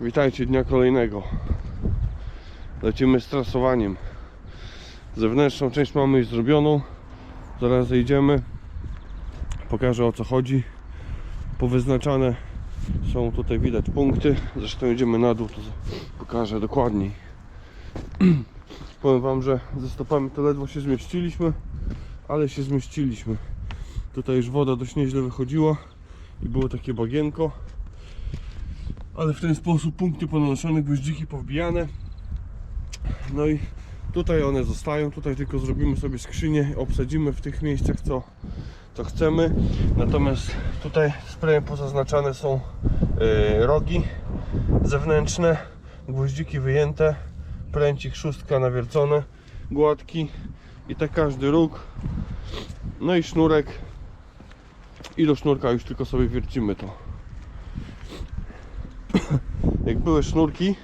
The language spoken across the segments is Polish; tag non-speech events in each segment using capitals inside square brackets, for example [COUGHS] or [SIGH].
Witajcie dnia kolejnego. Lecimy z trasowaniem. Zewnętrzną część mamy już zrobioną. Zaraz zejdziemy. Pokażę o co chodzi. Powyznaczane są tutaj widać punkty. Zresztą idziemy na dół, to pokażę dokładniej. [CLEARS THROAT] Powiem Wam, że ze stopami to ledwo się zmieściliśmy, ale się zmieściliśmy. Tutaj już woda dość nieźle wychodziła i było takie bagienko. Ale w ten sposób punkty ponanoszone, gwoździki powbijane. No i tutaj one zostają. Tutaj tylko zrobimy sobie skrzynię, obsadzimy w tych miejscach co, co chcemy. Natomiast tutaj sprayem pozaznaczane są yy, rogi zewnętrzne, gwoździki wyjęte, pręcik szóstka nawiercone, gładki i tak każdy róg. No i sznurek. I do sznurka już tylko sobie wiercimy to. [COUGHS] Jak były sznurki,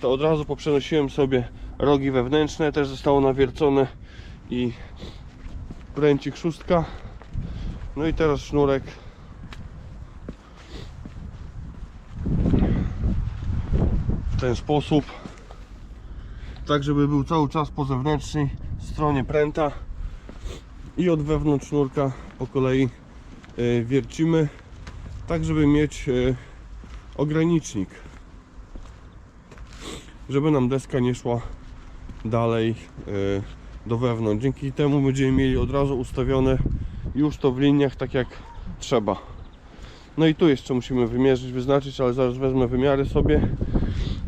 to od razu poprzenosiłem sobie rogi wewnętrzne, też zostało nawiercone i pręcik szóstka. No i teraz sznurek. W ten sposób. Tak żeby był cały czas po zewnętrznej stronie pręta. I od wewnątrz sznurka po kolei e, wiercimy. Tak żeby mieć e, ogranicznik żeby nam deska nie szła dalej e, do wewnątrz. Dzięki temu będziemy mieli od razu ustawione już to w liniach tak jak trzeba. No i tu jeszcze musimy wymierzyć, wyznaczyć, ale zaraz wezmę wymiary sobie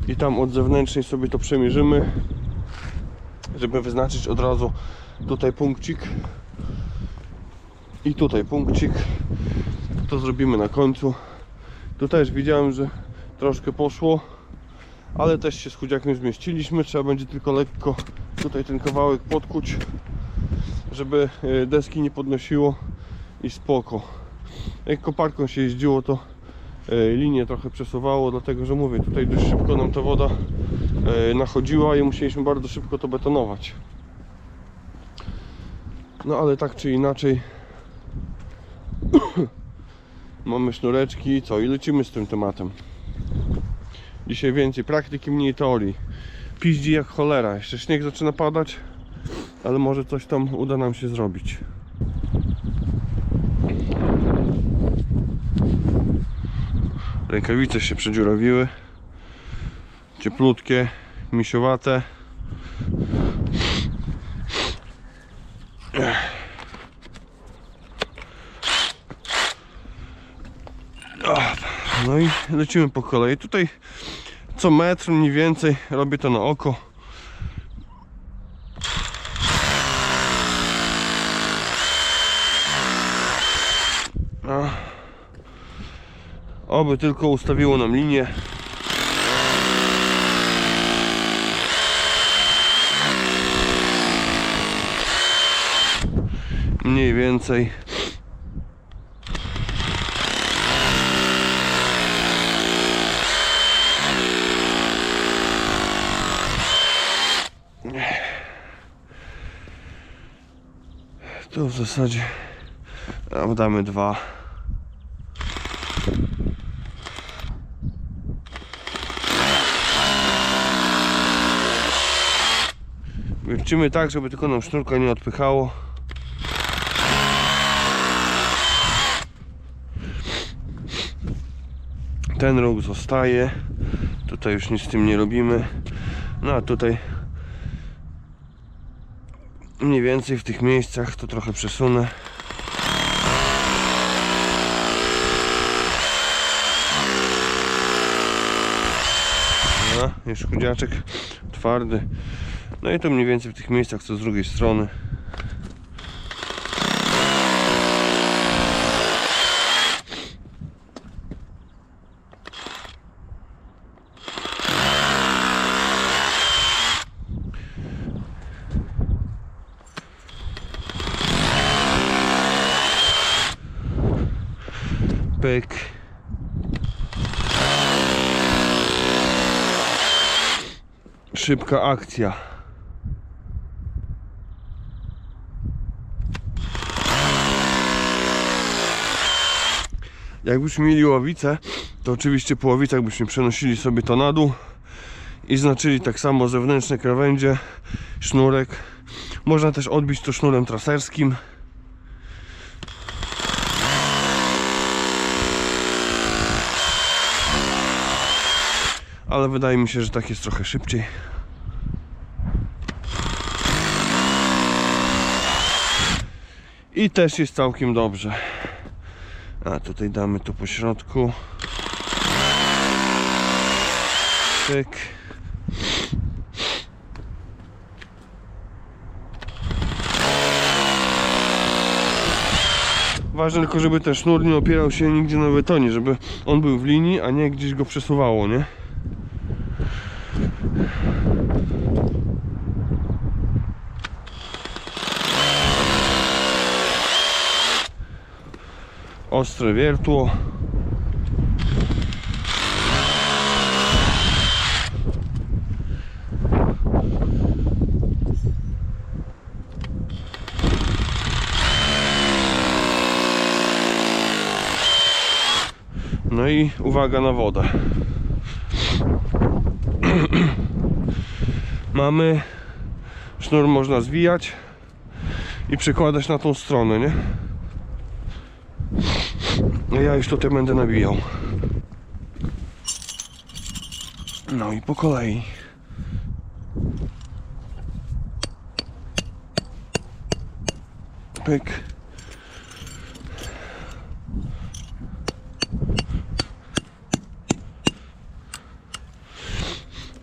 i tam od zewnętrznej sobie to przemierzymy żeby wyznaczyć od razu tutaj punkcik. I tutaj punkcik. To zrobimy na końcu tutaj już widziałem, że troszkę poszło ale też się z chudziakiem zmieściliśmy. Trzeba będzie tylko lekko tutaj ten kawałek podkuć żeby e, deski nie podnosiło i spoko. Jak koparką się jeździło to e, linię trochę przesuwało dlatego, że mówię tutaj dość szybko nam ta woda e, nachodziła i musieliśmy bardzo szybko to betonować. No ale tak czy inaczej mamy sznureczki. I co i lecimy z tym tematem. Dzisiaj więcej praktyki, mniej teorii. Piździ jak cholera, jeszcze śnieg zaczyna padać ale może coś tam uda nam się zrobić. Rękawice się przedziurawiły. Cieplutkie, misiowate. No i lecimy po kolei. Tutaj co metr mniej więcej robię to na oko. Oby tylko ustawiło nam linię. Mniej więcej. W zasadzie a, damy dwa. Wiercimy tak, żeby tylko nam sznurka nie odpychało. Ten róg zostaje. Tutaj już nic z tym nie robimy. No a tutaj mniej więcej w tych miejscach to trochę przesunę. No, już chudziaczek twardy. No i to mniej więcej w tych miejscach co z drugiej strony. Pyk. Szybka akcja. Jakbyśmy mieli łowicę, to oczywiście po łowicach byśmy przenosili sobie to na dół i znaczyli tak samo zewnętrzne krawędzie, sznurek. Można też odbić to sznurem traserskim. Ale wydaje mi się, że tak jest trochę szybciej. I też jest całkiem dobrze. A tutaj damy to po środku. Tyk. Ważne tylko, żeby ten sznur nie opierał się nigdzie na betonie, żeby on był w linii, a nie gdzieś go przesuwało, nie? Ostre wiertło. No i uwaga na wodę. [CLEARS THROAT] Mamy sznur można zwijać i przekładać na tą stronę, nie? No ja już tutaj będę nabijał. No i po kolei. Pyk.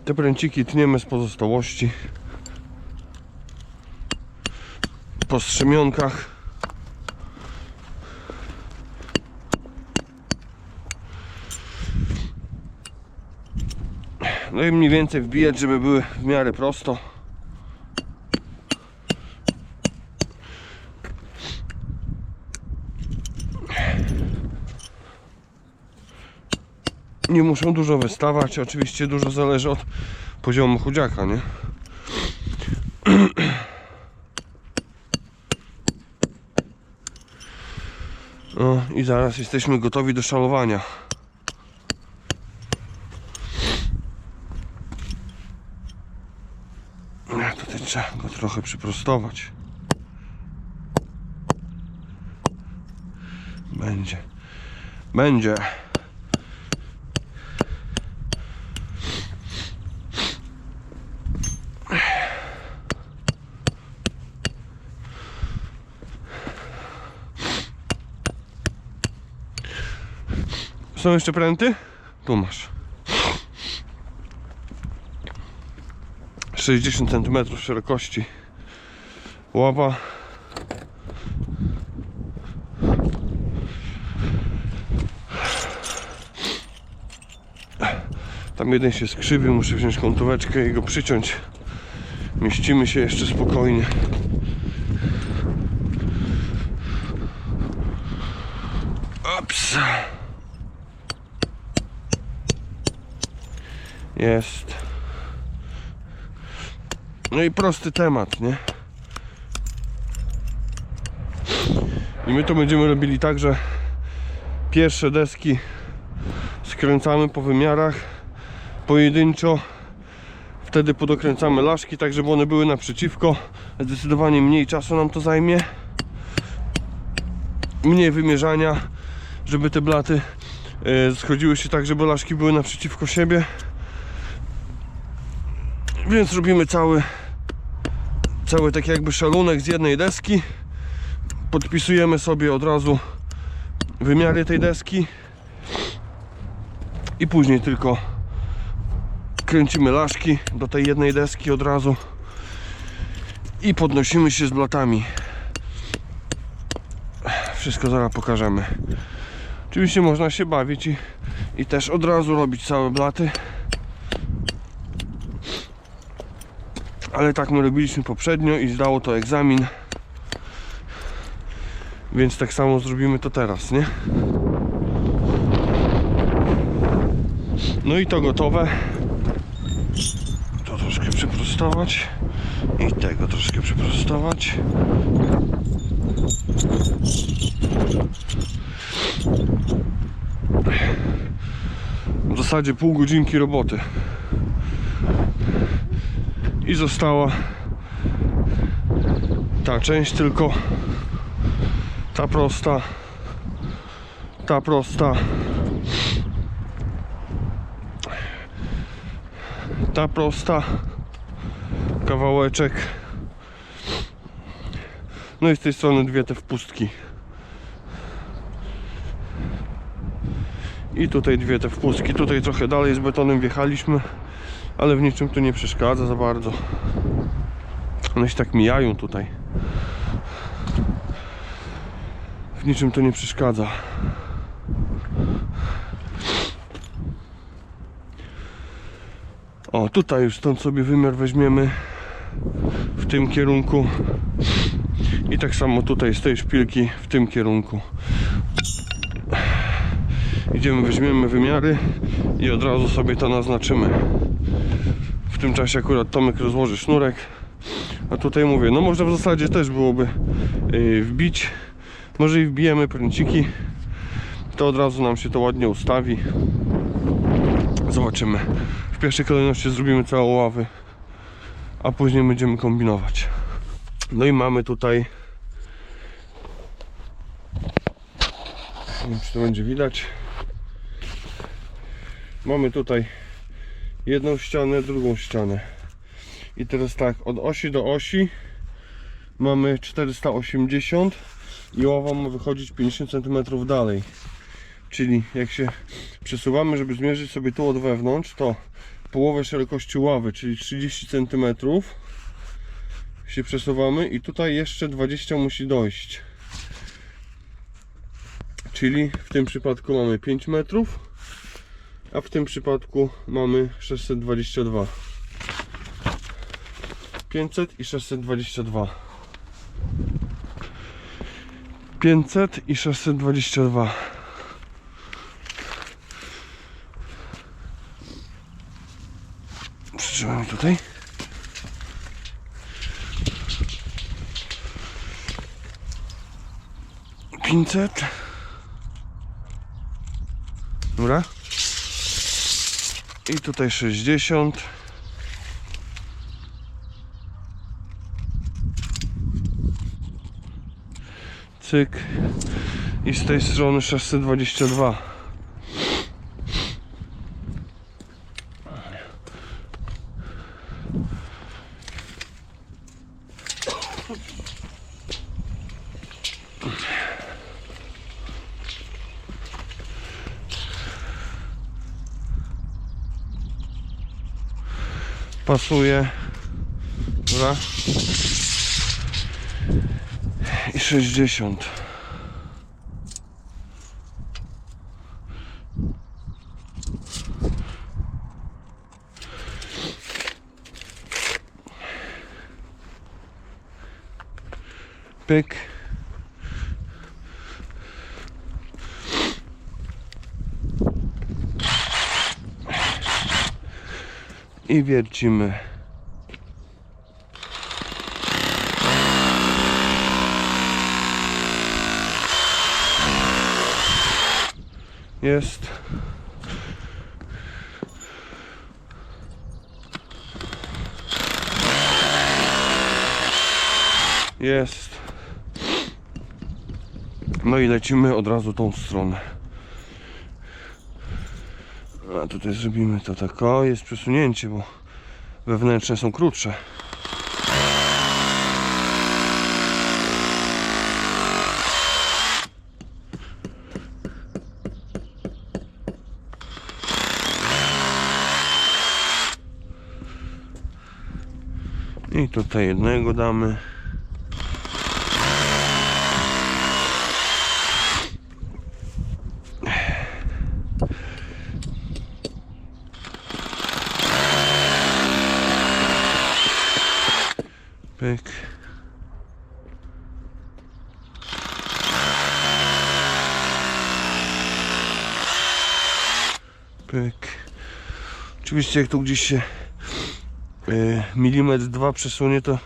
Te pręciki tniemy z pozostałości. Po strzemionkach. No i mniej więcej wbijać, żeby były w miarę prosto. Nie muszą dużo wystawać, oczywiście dużo zależy od poziomu chudziaka, nie? [CLEARS THROAT] No i zaraz jesteśmy gotowi do szalowania. Tutaj trzeba go trochę przyprostować. Będzie. Będzie. Są jeszcze pręty? Tu masz. 60 cm szerokości ława tam jeden się skrzywił muszę wziąć kątóweczkę i go przyciąć. Mieścimy się jeszcze spokojnie. Ops. jest no i prosty temat, nie? I my to będziemy robili tak, że pierwsze deski skręcamy po wymiarach pojedynczo. Wtedy podokręcamy laszki tak żeby one były naprzeciwko. Zdecydowanie mniej czasu nam to zajmie. Mniej wymierzania żeby te blaty e, schodziły się tak żeby laszki były naprzeciwko siebie. Więc robimy cały cały tak jakby szalunek z jednej deski. Podpisujemy sobie od razu wymiary tej deski. I później tylko kręcimy laszki do tej jednej deski od razu. I podnosimy się z blatami. Wszystko zaraz pokażemy. Oczywiście można się bawić i, i też od razu robić całe blaty ale tak my robiliśmy poprzednio i zdało to egzamin więc tak samo zrobimy to teraz, nie? No i to gotowe to troszkę przyprostować i tego troszkę przyprostować zasadzie pół godzinki roboty. I została ta część tylko ta prosta ta prosta ta prosta kawałeczek. No i z tej strony dwie te wpustki. I tutaj dwie te wpustki. Tutaj trochę dalej z betonem wjechaliśmy ale w niczym tu nie przeszkadza za bardzo. One się tak mijają tutaj. W niczym to nie przeszkadza. O tutaj już stąd sobie wymiar weźmiemy w tym kierunku. I tak samo tutaj z tej szpilki w tym kierunku. Idziemy weźmiemy wymiary i od razu sobie to naznaczymy w tym czasie akurat Tomek rozłoży sznurek a tutaj mówię, no może w zasadzie też byłoby yy, wbić może i wbijemy pręciki to od razu nam się to ładnie ustawi. Zobaczymy. W pierwszej kolejności zrobimy całe ławy a później będziemy kombinować. No i mamy tutaj nie wiem czy to będzie widać. Mamy tutaj jedną ścianę, drugą ścianę. I teraz tak, od osi do osi mamy 480 i ława ma wychodzić 50 cm dalej. Czyli jak się przesuwamy, żeby zmierzyć sobie tu od wewnątrz to połowę szerokości ławy, czyli 30 cm się przesuwamy i tutaj jeszcze 20 musi dojść. Czyli w tym przypadku mamy 5 metrów a w tym przypadku mamy 622 500 i 622 500 i 622 Przytrzymamy tutaj. Pięćset. Dobra i tutaj 60 cyk. I z tej strony 622 pasuje dobra? I 60 pyk i wiercimy. Jest. Jest. No i lecimy od razu tą stronę tutaj zrobimy to tak o jest przesunięcie bo wewnętrzne są krótsze I tutaj jednego damy. Pyk. Pyk. Oczywiście jak tu gdzieś się y, milimetr dwa przesunie to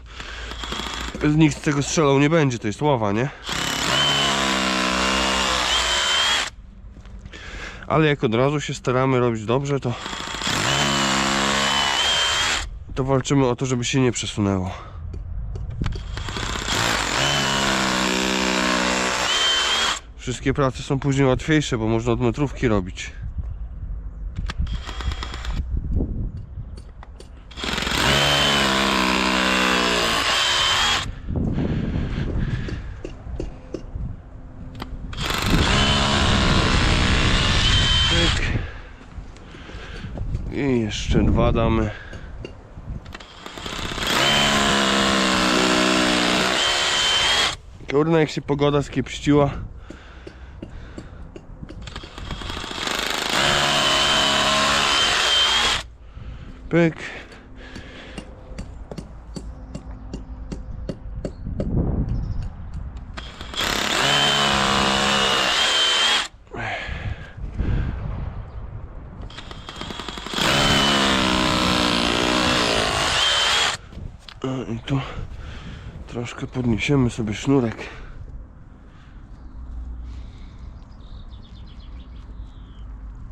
nikt z tego strzelał nie będzie, to jest ława, nie? Ale jak od razu się staramy robić dobrze, to to walczymy o to, żeby się nie przesunęło. Wszystkie prace są później łatwiejsze, bo można od metrówki robić. Pyk. I jeszcze dwa damy. Kurna, jak się pogoda skiepściła. Pyk. O, I tu troszkę podniesiemy sobie sznurek.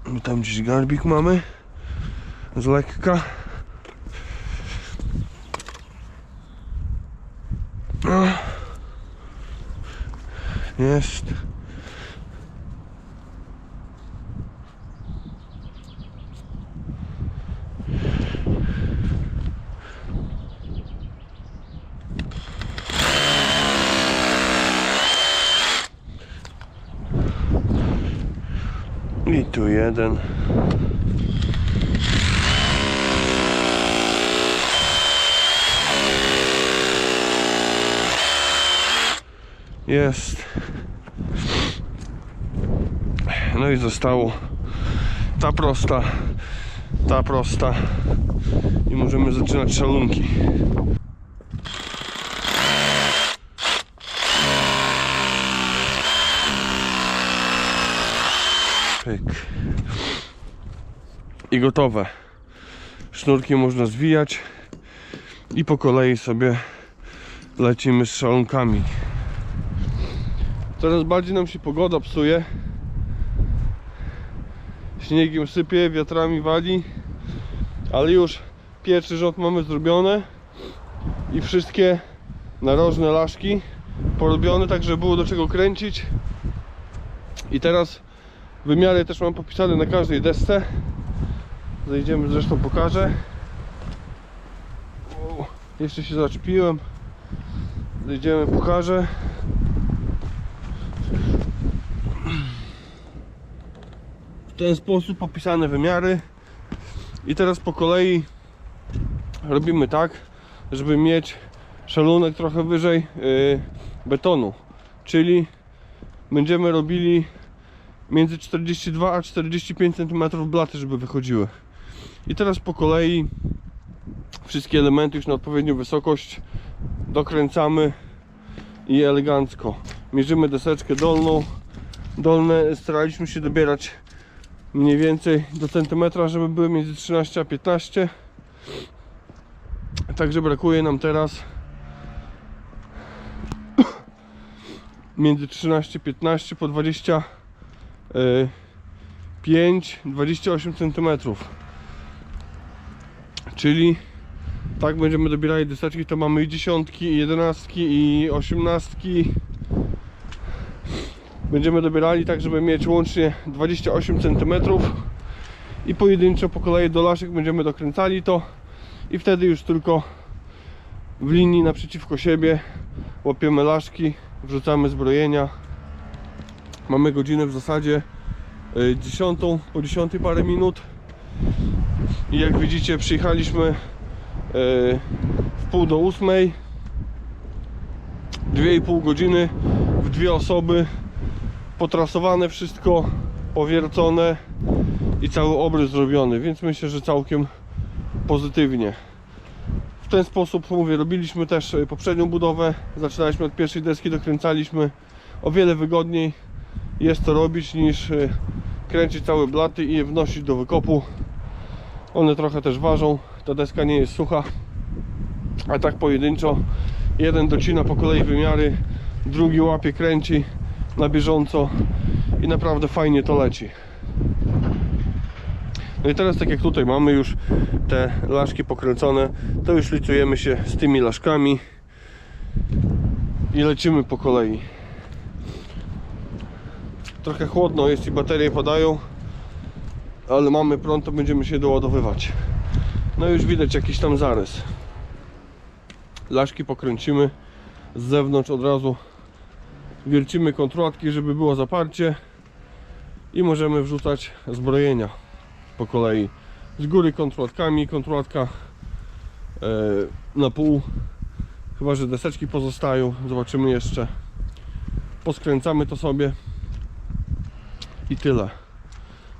My tam gdzieś garbik mamy z lekka. O. Jest. I tu jeden. Jest. No i zostało ta prosta, ta prosta i możemy zaczynać szalunki. Pyk. I gotowe. Sznurki można zwijać i po kolei sobie lecimy z szalunkami. Coraz bardziej nam się pogoda psuje. Śniegiem sypie, wiatrami wali, ale już pierwszy rząd mamy zrobione i wszystkie narożne laszki porobione, tak żeby było do czego kręcić. I teraz wymiary też mam popisane na każdej desce. Zejdziemy, zresztą pokażę. Jeszcze się zaczepiłem. Zejdziemy, pokażę. W ten sposób popisane wymiary. I teraz po kolei robimy tak, żeby mieć szalunek trochę wyżej yy, betonu. Czyli będziemy robili między 42 a 45 cm blaty, żeby wychodziły. I teraz po kolei wszystkie elementy już na odpowiednią wysokość dokręcamy i elegancko. Mierzymy deseczkę dolną. Dolne staraliśmy się dobierać mniej więcej do centymetra, żeby były między 13 a 15. Także brakuje nam teraz [COUGHS] między 13 15 po 20 5 28 cm czyli tak będziemy dobierali deseczki to mamy i dziesiątki i jedenastki i osiemnastki. Będziemy dobierali tak żeby mieć łącznie 28 cm i pojedynczo po kolei do laszek będziemy dokręcali to. I wtedy już tylko w linii naprzeciwko siebie łapiemy laszki wrzucamy zbrojenia. Mamy godzinę w zasadzie y, 10, po 10 parę minut. I jak widzicie przyjechaliśmy y, w pół do ósmej. 2,5 godziny w dwie osoby. Potrasowane wszystko, powiercone i cały obrys zrobiony, więc myślę, że całkiem pozytywnie. W ten sposób, mówię, robiliśmy też y, poprzednią budowę. Zaczynaliśmy od pierwszej deski, dokręcaliśmy o wiele wygodniej jest to robić niż y, kręcić całe blaty i je wnosić do wykopu one trochę też ważą ta deska nie jest sucha a tak pojedynczo jeden docina po kolei wymiary drugi łapie kręci na bieżąco i naprawdę fajnie to leci No i teraz tak jak tutaj mamy już te laszki pokręcone, to już licujemy się z tymi laszkami i lecimy po kolei. Trochę chłodno jest i baterie padają, ale mamy prąd, to będziemy się doładowywać. No już widać jakiś tam zarys. Laszki pokręcimy z zewnątrz od razu. Wiercimy kontrolatki, żeby było zaparcie i możemy wrzucać zbrojenia po kolei. Z góry kontrolatkami, kontrolatka e, na pół. Chyba, że deseczki pozostają. Zobaczymy jeszcze. Poskręcamy to sobie i tyle.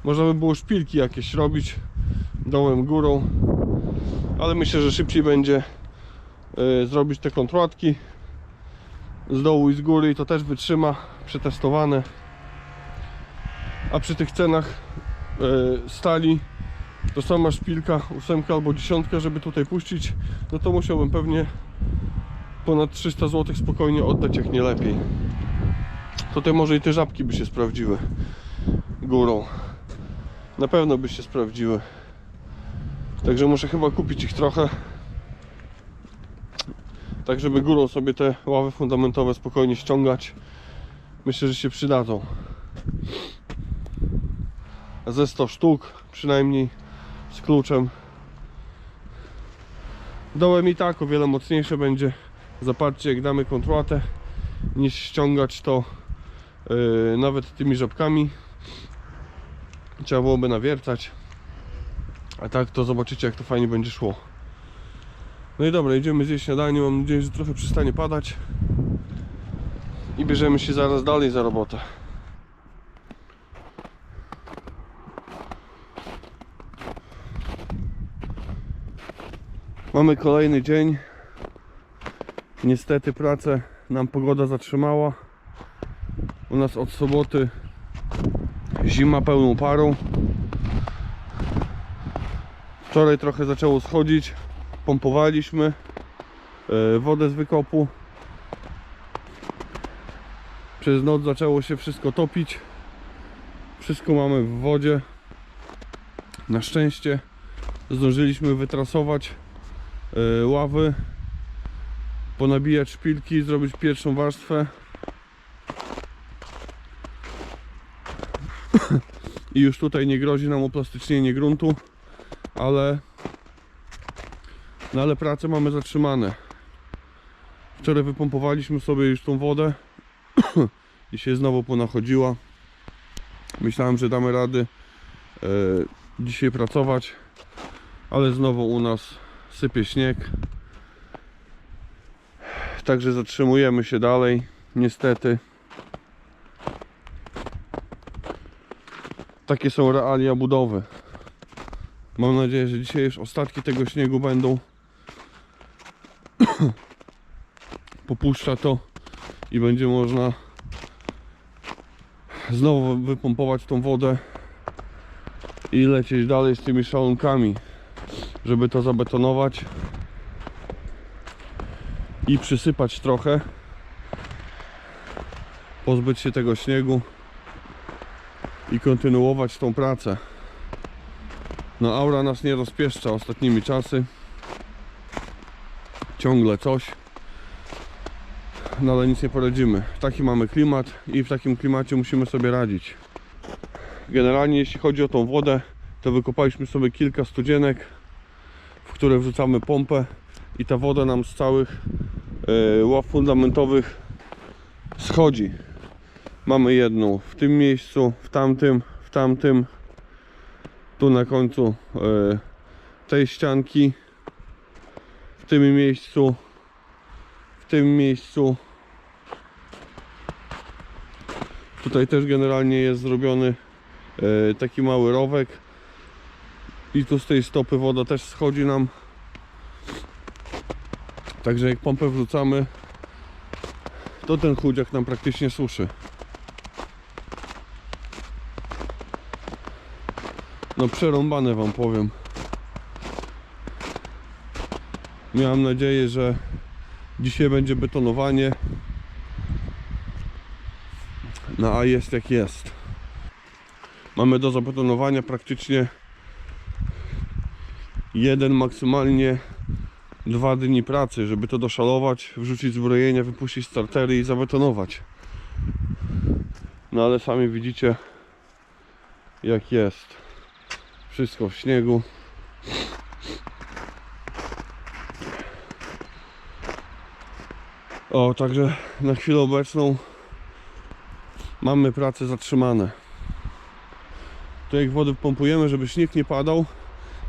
Można by było szpilki jakieś robić dołem, górą, ale myślę, że szybciej będzie e, zrobić te kontrolatki z dołu i z góry i to też wytrzyma, przetestowane. A przy tych cenach e, stali to sama szpilka, ósemka albo dziesiątka, żeby tutaj puścić, no to musiałbym pewnie ponad 300 zł spokojnie oddać, jak nie lepiej. Tutaj może i te żabki by się sprawdziły górą. Na pewno by się sprawdziły. Także muszę chyba kupić ich trochę. Tak żeby górą sobie te ławy fundamentowe spokojnie ściągać. Myślę, że się przydadzą. Ze 100 sztuk przynajmniej z kluczem. Dołem i tak o wiele mocniejsze będzie zaparcie jak damy kontrolatę niż ściągać to yy, nawet tymi żabkami. Trzeba byłoby nawiercać. A tak to zobaczycie jak to fajnie będzie szło. No i dobra, idziemy zjeść śniadanie. Mam nadzieję, że trochę przestanie padać. I bierzemy się zaraz dalej za robotę. Mamy kolejny dzień. Niestety pracę nam pogoda zatrzymała. U nas od soboty zima pełną parą. Wczoraj trochę zaczęło schodzić. Pompowaliśmy e, wodę z wykopu. Przez noc zaczęło się wszystko topić. Wszystko mamy w wodzie. Na szczęście zdążyliśmy wytrasować e, ławy, ponabijać szpilki, zrobić pierwszą warstwę. [LAUGHS] I już tutaj nie grozi nam uplastycznienie gruntu, ale no ale prace mamy zatrzymane. Wczoraj wypompowaliśmy sobie już tą wodę [COUGHS] i się znowu ponachodziła. Myślałem, że damy rady e, dzisiaj pracować, ale znowu u nas sypie śnieg. Także zatrzymujemy się dalej, niestety. Takie są realia budowy. Mam nadzieję, że dzisiaj już ostatki tego śniegu będą. [COUGHS] Popuszcza to i będzie można znowu wypompować tą wodę i lecieć dalej z tymi szalunkami, żeby to zabetonować i przysypać trochę, pozbyć się tego śniegu i kontynuować tą pracę. No aura nas nie rozpieszcza ostatnimi czasy. Ciągle coś. No ale nic nie poradzimy. Taki mamy klimat i w takim klimacie musimy sobie radzić. Generalnie jeśli chodzi o tą wodę, to wykopaliśmy sobie kilka studzienek, w które wrzucamy pompę i ta woda nam z całych e, ław fundamentowych schodzi. Mamy jedną w tym miejscu, w tamtym, w tamtym, tu na końcu e, tej ścianki, w tym miejscu, w tym miejscu. Tutaj też generalnie jest zrobiony e, taki mały rowek i tu z tej stopy woda też schodzi nam. Także jak pompę wrzucamy, to ten chudziak nam praktycznie suszy. No przerąbane wam powiem. Miałem nadzieję, że dzisiaj będzie betonowanie. No a jest jak jest. Mamy do zabetonowania praktycznie jeden, maksymalnie dwa dni pracy, żeby to doszalować, wrzucić zbrojenia, wypuścić startery i zabetonować. No ale sami widzicie jak jest. Wszystko w śniegu. O, także na chwilę obecną mamy prace zatrzymane. Tu jak wodę pompujemy, żeby śnieg nie padał,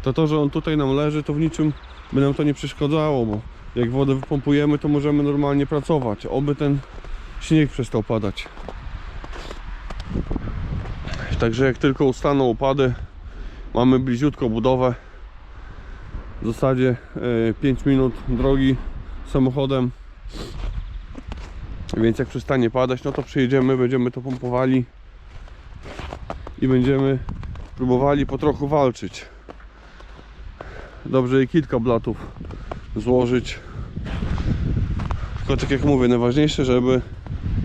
to to, że on tutaj nam leży, to w niczym by nam to nie przeszkadzało, bo jak wodę wypompujemy, to możemy normalnie pracować. Oby ten śnieg przestał padać. Także jak tylko ustaną opady, mamy bliziutko budowę. W zasadzie 5 minut drogi samochodem. Więc jak przestanie padać, no to przyjedziemy, będziemy to pompowali i będziemy próbowali po trochu walczyć. Dobrze i kilka blatów złożyć. Tylko tak jak mówię, najważniejsze, żeby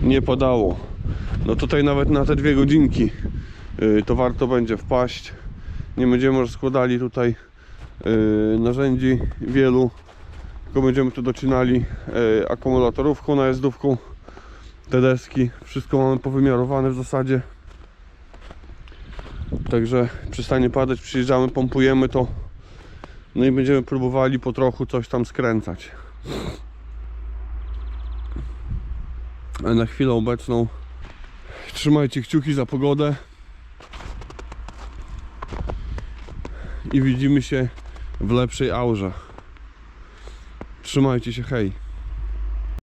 nie padało. No tutaj nawet na te dwie godzinki y, to warto będzie wpaść. Nie będziemy rozkładali tutaj y, narzędzi wielu, tylko będziemy tu docinali y, akumulatorówką najazdówką te deski. Wszystko mamy powymiarowane w zasadzie. Także przestanie padać, przyjeżdżamy, pompujemy to. No i będziemy próbowali po trochu coś tam skręcać. Na chwilę obecną trzymajcie kciuki za pogodę. I widzimy się w lepszej aurze. Trzymajcie się, hej.